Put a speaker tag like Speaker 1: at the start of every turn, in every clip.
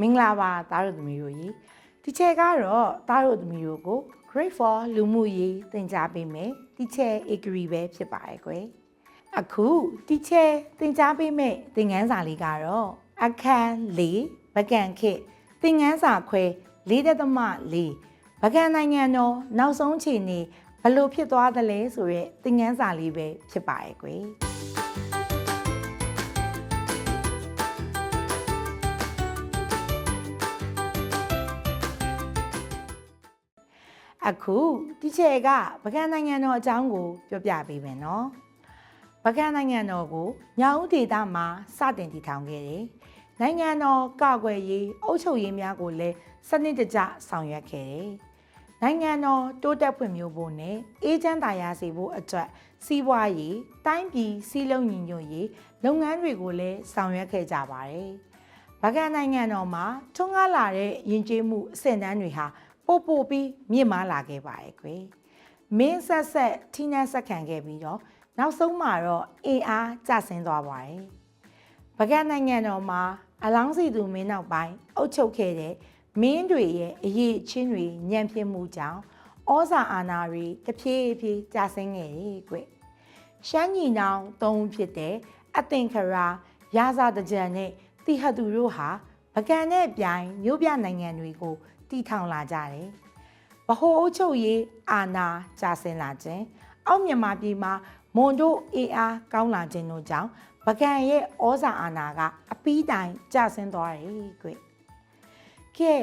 Speaker 1: မင်္ဂလာပါသားတို့သမီးတို့ရေဒီချက်ကတော့သားတို့သမီးတို့ကို Grade 4လူမှုရေးသင်ကြားပေးမယ်ဒီချက် agree ပဲဖြစ်ပါတယ်ကွယ်အခုဒီချက်သင်ကြားပေးမယ်သင်ခန်းစာလေးကတော့အခန်း၄ဗကန်ခေတ်သင်ခန်းစာခွဲ၄ဒသမ၄ဗကန်နိုင်ငံတော်နောက်ဆုံးခြေနေဘလို့ဖြစ်သွားသလဲဆိုရက်သင်ခန်းစာလေးပဲဖြစ်ပါရဲ့ကွယ် အခုဒီချက်ကဗကန်နိုင်ငံတော်အကြောင်းကိုပြောပြပေးမယ်နော်ဗကန်နိုင်ငံတော်ကိုညောင်ဦးဒေသမှာစတင်တည်ထောင်ခဲ့တယ်နိုင်ငံတော်ကာကွယ်ရေးအုပ်ချုပ်ရေးများကိုလည်းစနစ်တကျဆောင်ရွက်ခဲ့တယ်နိုင်ငံတော်တိုးတက်ဖွံ့ဖြိုးဖို့နဲ့အေးချမ်းသာယာစေဖို့အတွက်စီးပွားရေးတိုင်းပြည်စီးလုံးညီညွတ်ရေးလုပ်ငန်းတွေကိုလည်းဆောင်ရွက်ခဲ့ကြပါတယ်ဗကန်နိုင်ငံတော်မှာထွန်းကားလာတဲ့ယဉ်ကျေးမှုအဆင့်တန်းတွေဟာ ပို့ပို့ပြီးမြင့်မားလာခဲ့ပါရဲ့ကွယ်မင်းဆက်ဆက်ထိနှက်ဆက်ခံခဲ့ပြီးတော့နောက်ဆုံးမှာတော့အင်အားကျဆင်းသွားပါတယ်ဗကတ်နိုင်ငံတော်မှာအလောင်းစီသူမင်းနောက်ပိုင်းအုပ်ချုပ်ခဲ့တဲ့မင်းတွေရဲ့အရေးအချင်းတွေညံ့ဖျင်းမှုကြောင့်ဩဇာအာဏာတွေတဖြည်းဖြည်းကျဆင်းခဲ့တယ်ကွရှမ်းညီနောင်သုံးဦးဖြစ်တဲ့အသင်္ခရာရာဇာတကြံနဲ့တိဟသူတို့ဟာ ဗကန်နဲ့ပြိုင်မြို့ပြနိုင်ငံတွေကိုတီထောင်လာကြတယ်။ဗဟိုအုပ်ချုပ်ရေးအာဏာကျဆင်းလာခြင်းအောက်မြန်မာပြည်မှာမွန်တို့အေအားကောင်းလာခြင်းတို့ကြောင့်ဗကန်ရဲ့ဩဇာအာဏာကအပီးတိုင်ကျဆင်းသွားတယ်ကွ။ကဲ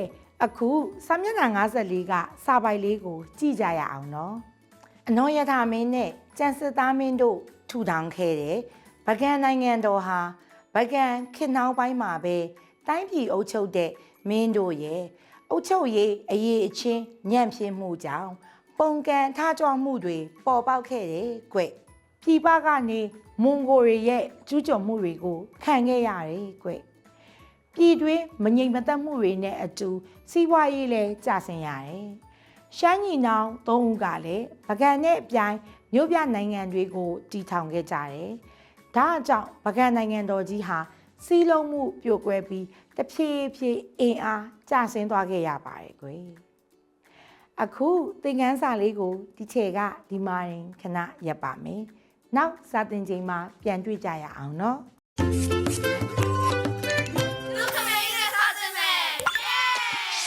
Speaker 1: အခုစာမျက်နှာ54ကစာပိုက်လေးကို ကြည့်ကြရအောင်နော်။အနော်ယထာမင်းနဲ့ကျန်စစ်သားမင်းတို့ထူထောင်ခဲ့တဲ့ဗကန်နိုင်ငံတော်ဟာဗကန်ခေတ်နောက်ပိုင်းမှာပဲ တိုင်းပြည်အုပ်ချုပ်တဲ့မင်းတို့ရဲ့အုတ်ချုပ်ရေးအရေးအချင်းညံ့ဖြစ်မှုကြောင့်ပုံကန်ထားကြွမှုတွေပေါ်ပေါက်ခဲ့တယ်ကွ။ပြည်ပကနေမွန်ဂိုတွေရဲ့ကျူးကျော်မှုတွေကိုခံခဲ့ရတယ်ကွ။ပြည်တွင်းမငြိမ်မသက်မှုတွေနဲ့အတူစီးပွားရေးလည်းကျဆင်းရတယ်။ရှမ်းညီနောင်သုံးဦးကလည်းဗကန်နဲ့အပြိုင်မြို့ပြနိုင်ငံတွေကိုတည်ထောင်ခဲ့ကြတယ်။ဒါအကြောင့်ဗကန်နိုင်ငံတော်ကြီးဟာ စီးလုံးမှုပြိုကွဲပြီးတဖြည်းဖြည်းအင်အားကျဆင်းသွားခဲ့ရပါတယ်ကွယ်အခုသင်ခန်းစာလေးကိုဒီချေကဒီမာရင်ခဏရပ်ပါမယ်နောက်စာသင်ချိန်မှာပြန်တွေ့ကြရအောင်နော်